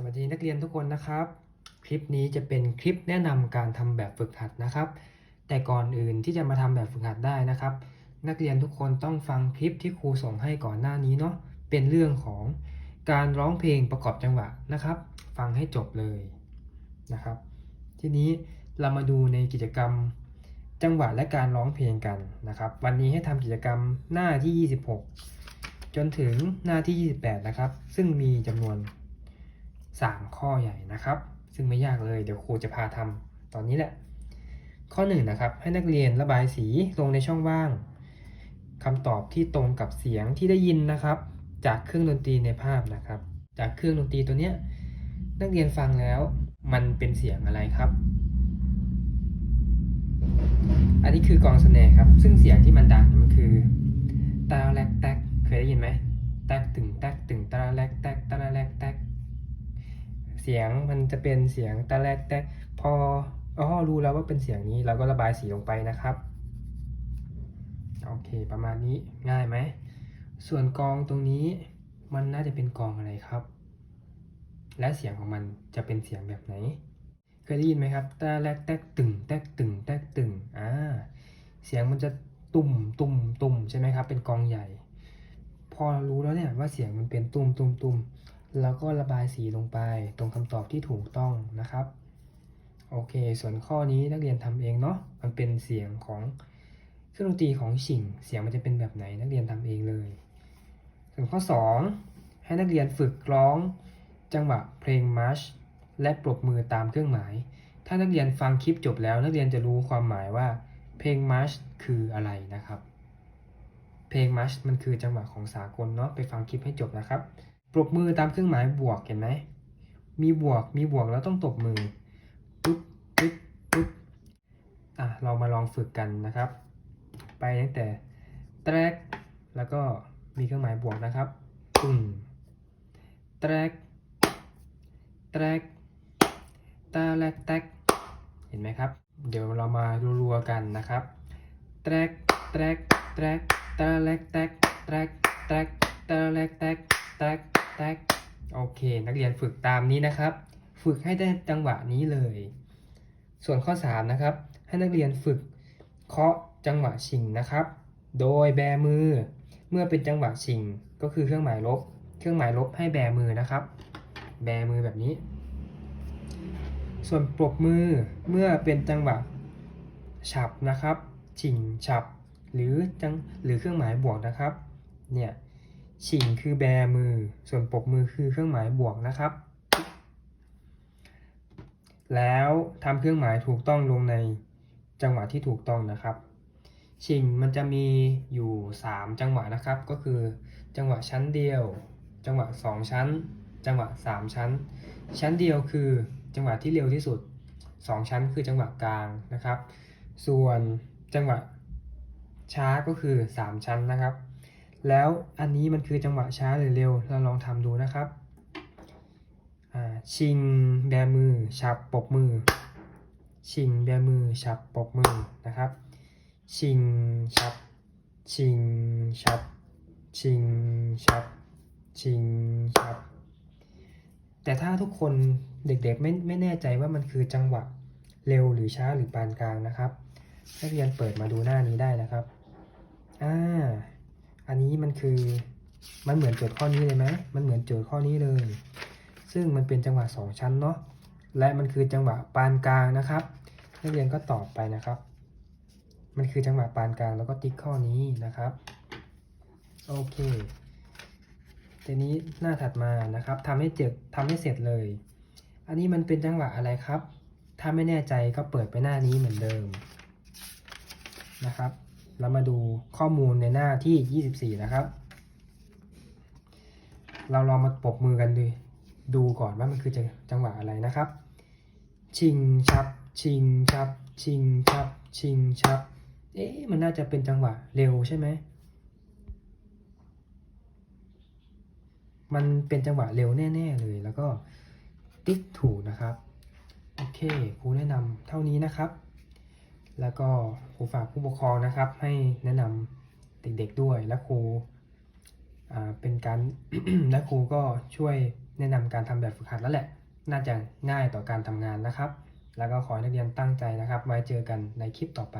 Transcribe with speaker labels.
Speaker 1: สวัสดีนักเรียนทุกคนนะครับ คลิปนี้จะเป็นคลิปแนะนำการทำแบบฝึกหัดนะครับ แต่ก่อนอื่นที่จะมาทำแบบฝึกหัดได้นะครับ นักเรียนทุกคนต้องฟังคลิปที่ครูส่งให้ก่อนหน้านี้เนาะเป็นเรื่องของการร้องเพลงประกอบจังหวะนะครับ ฟังให้จบเลยนะครับ ทีนี้เรามาดูในกิจกรรมจังหวะและการร้องเพลงกันนะครับ วันนี้ให้ทำกิจกรรมหน้าที่ 26 จนถึงหน้าที่ 28 นะครับ ซึ่งมีจำนวน 3 ข้อใหญ่นะครับ ซึ่งไม่ยากเลยเดี๋ยวครูจะพาทำตอนนี้แหละ ข้อ1นนะครับให้นักเรียนระบายสีลงในช่องว่างคำตอบที่ตรงกับเสียงที่ได้ยินนะครับ จากเครื่องดนตรีในภาพนะครับ จากเครื่องดนตรีตัวเนี้ยนักเรียนฟังแล้วมันเป็นเสียงอะไรครับ อันนี้คือกองสแนร์ครับ ซึ่งเสียงที่มันดังเนี่ยมันคือตาแลกแตกเคยได้ยินไหม สียงมันจะเป็นเสียงตาแรกแต่พออ๋อรู้แล้วว่าเป็นเสียงนี้เราก็ระบายสีลงไปนะครับ โอเค ประมาณนี้ง่ายไหม ส่วนกองตรงนี้มันน่าจะเป็นกองอะไรครับ และเสียงของมันจะเป็นเสียงแบบไหน เคยได้ยินไหมครับตาแรกแตกตึงแตกตึงแตกตึงอ่าเสียงมันจะตุ่มตุ่มตุ่มใช่ไหมครับ เป็นกองใหญ่ พอรู้แล้วเนี่ยว่าเสียงมันเป็นตุ่มตุ่มตุ่ม แล้วก็ระบายสีลงไปตรงคำตอบที่ถูกต้องนะครับ โอเค ส่วนข้อนี้นักเรียนทำเองเนาะมันเป็นเสียงของเครื่องดนตรีของฉิงเสียงมันจะเป็นแบบไหนนักเรียนทำเองเลย ส่วนข้อ 2 ให้นักเรียนฝึกร้องจังหวะเพลงมาร์ชและปรบมือตามเครื่องหมาย ถ้านักเรียนฟังคลิปจบแล้ว นักเรียนจะรู้ความหมายว่าเพลงมาร์ชคืออะไรนะครับ เพลงมาร์ชมันคือจังหวะของสากลเนาะไปฟังคลิปให้จบนะครับ ปรบมือตามเครื่องหมายบวกเห็นไหม มีบวก มีบวกแล้วต้องตบมือ ปึ๊บ ปึ๊บ ปึ๊บ อะ เรามาลองฝึกกันนะครับ ไปตั้งแต่แตรกแล้วก็มีเครื่องหมายบวกนะครับตึงแตรกแตรกตาแลกแตกเห็นไหมครับ เดี๋ยวเรามารัวๆกันนะครับแตรกแตรกแตรกตาแลกแตกแตรกแตรกตาแลกแตกแตก แตกโอเค นักเรียนฝึกตามนี้นะครับ ฝึกให้ได้จังหวะนี้เลย ส่วนข้อ 3 นะครับ ให้นักเรียนฝึกเคาะจังหวะชิงนะครับ โดยแบมือ เมื่อเป็นจังหวะชิง ก็คือเครื่องหมายลบ เครื่องหมายลบให้แบมือนะครับ แบมือแบบนี้ ส่วนปรบมือเมื่อเป็นจังหวะฉับนะครับ ชิงฉับ หรือจังหรือเครื่องหมายบวกนะครับ เนี่ย ชิงคือแบมือ ส่วนปรบมือคือเครื่องหมายบวกนะครับ แล้วทำเครื่องหมายถูกต้องลงในจังหวะที่ถูกต้องนะครับ ชิงมันจะมีอยู่ 3 จังหวะนะครับ ก็คือจังหวะชั้นเดียว จังหวะ 2 ชั้น จังหวะ 3 ชั้น ชั้นเดียวคือจังหวะที่เร็วที่สุด 2 ชั้นคือจังหวะกลางนะครับ ส่วนจังหวะช้าก็คือ 3 ชั้นนะครับ แล้วอันนี้มันคือจังหวะช้าหรือเร็ว เราลองทำดูนะครับ ชิงแบมือ ฉับปรบมือ ชิงแบมือ ฉับปรบมือนะครับ ชิงฉับ ชิงฉับ ชิงฉับ ชิงฉับ แต่ถ้าทุกคนเด็กๆไม่ไม่แน่ใจว่ามันคือจังหวะเร็วหรือช้าหรือปานกลางนะครับนักเรียนเปิดมาดูหน้านี้ได้นะครับ อ่า อันนี้มันคือมันเหมือนโจทย์ข้อนี้เลยไหมมันเหมือนโจทย์ข้อนี้เลย ซึ่งมันเป็นจังหวะสองชั้นเนาะและมันคือจังหวะปานกลางนะครับนักเรียนก็ตอบไปนะครับ มันคือจังหวะปานกลางแล้วก็ติ๊กข้อนี้นะครับโอเคทีนี้หน้าถัดมานะครับทำให้เจ็บทำให้เสร็จเลย อันนี้มันเป็นจังหวะอะไรครับ ถ้าไม่แน่ใจก็เปิดไปหน้านี้เหมือนเดิมนะครับ เรามาดูข้อมูลในหน้าที่ 24 นะครับ เราลองมาปรบมือกันดูดูก่อนว่ามันคือจังหวะอะไรนะครับ ชิงชับ ชิงชับ ชิงชับ ชิงชับ เอ๊ะมันน่าจะเป็นจังหวะเร็วใช่ไหมมันเป็นจังหวะเร็วแน่ ๆ เลยแล้วก็ติ๊กถูกนะครับ โอเคครูแนะนำเท่านี้นะครับ แล้วก็ครูฝากผู้ปกครองนะครับ ให้แนะนำเด็กๆด้วย และครูเป็นการและครูก็ช่วยแนะนำการทำแบบฝึกหัดแล้วแหละ น่าจะง่ายต่อการทำงานนะครับ แล้วก็ขอให้นักเรียนตั้งใจนะครับ ไว้เจอกันในคลิปต่อไป